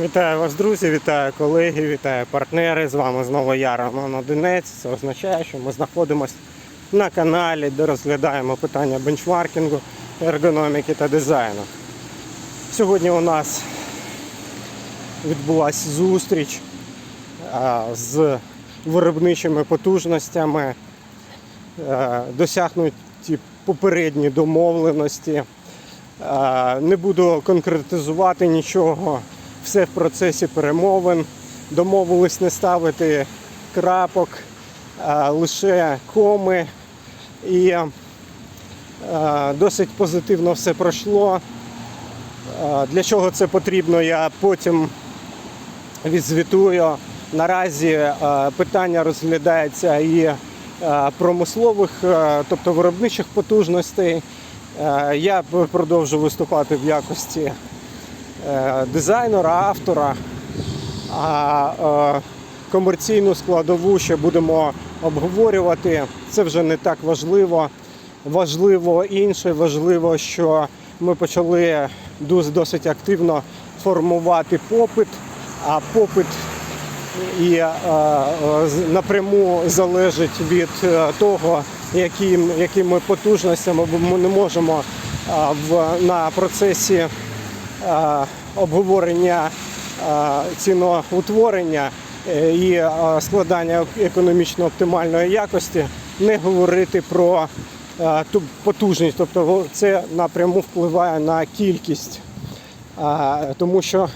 Вітаю вас, друзі, вітаю колеги, вітаю партнери. З вами знову я, Роман Одинець. Це означає, що ми знаходимося на каналі, де розглядаємо питання бенчмаркінгу, ергономіки та дизайну. Сьогодні у нас відбулася зустріч з виробничими потужностями, е, досягнуті попередні домовленості. Е, Не буду конкретизувати нічого, все в процесі перемовин. Домовились не ставити крапок, а лише коми. І досить позитивно все пройшло. Для чого це потрібно, я потім відзвітую. Наразі питання розглядається і промислових, тобто виробничих потужностей. Я продовжу виступати в якості дизайнера, автора. А е, комерційну складову ще будемо обговорювати. Це вже не так важливо. Важливо інше, важливо, що ми почали досить активно формувати попит, а попит і е, е, напряму залежить від е, того, якими потужностями ми не можемо е, на процесі е, обговорення е, ціноутворення е, і е, складання економічно оптимальної якості не говорити про е, ту потужність, тобто це напряму впливає на кількість, тому що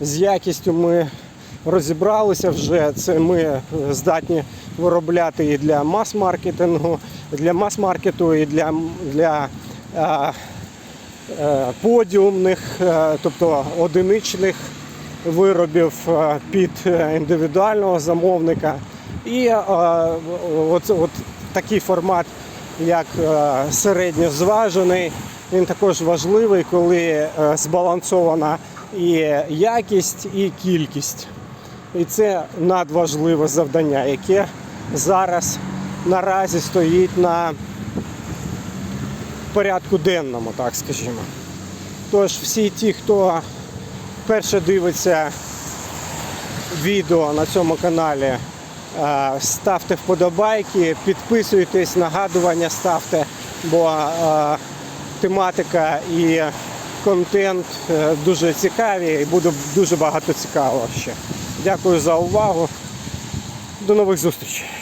з якістю ми розібралися вже. Це ми е, здатні виробляти і для мас-маркетингу, для мас-маркету, і для, для е, подіумних, е, тобто одиничних виробів е, під е, індивідуального замовника. І е, от, от такий формат, як е, середньозважений, він також важливий, коли е, збалансована і якість, і кількість. І це надважливе завдання, яке зараз наразі стоїть на порядку денному, так скажімо. Тож всі ті, хто вперше дивиться відео на цьому каналі, е, ставте вподобайки, підписуйтесь, нагадування ставте, бо е, тематика і контент е, дуже цікаві і буде дуже багато цікавого ще. Дякую за увагу. До нових зустрічей.